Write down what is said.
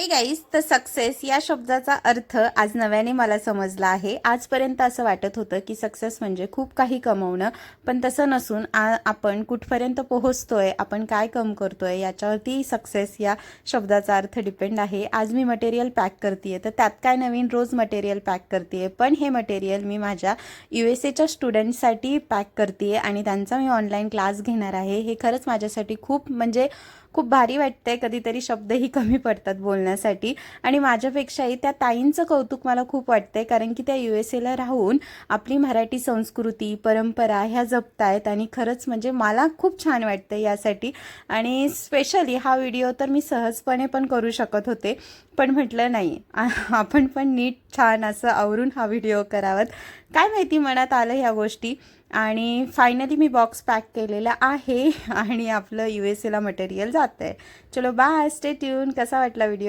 हे गाईज तर सक्सेस या शब्दाचा अर्थ आज नव्याने मला समजला आहे. आजपर्यंत असं वाटत होतं की सक्सेस म्हणजे खूप काही कमवणं पण तसं नसून आ आपण कुठपर्यंत पोहोचतोय आपण काय कम करतोय याच्यावरती सक्सेस या शब्दाचा अर्थ डिपेंड आहे. आज मी मटेरियल पॅक करते तर त्यात काय नवीन रोज मटेरियल पॅक करते पण हे मटेरियल मी माझ्या यू एस एच्या स्टुडंटसाठी पॅक करते आणि त्यांचा मी ऑनलाईन क्लास घेणार आहे. हे खरंच माझ्यासाठी खूप म्हणजे खूप भारी वाटतंय. कधीतरी शब्दही कमी पडतात बोलणं करण्यासाठी. आणि माझ्यापेक्षाही त्या ताईंचं कौतुक मला खूप वाटतंय कारण की त्या यू एस एला राहून आपली मराठी संस्कृती परंपरा ह्या जपतायत आणि खरंच म्हणजे मला खूप छान वाटतं यासाठी. आणि स्पेशली हा व्हिडिओ तर मी सहजपणे पण करू शकत होते पण म्हटलं नाही. आपण पण नीट छान असं आवरून हा व्हिडिओ करावात. काय माहिती मनात आलं ह्या गोष्टी. आणि फायनली मी बॉक्स पॅक केलेला आहे आणि आपलं यू एस एला मटेरियल जातं आहे चलो बाय स्टे ट्यून कसा वाटला व्हिडिओ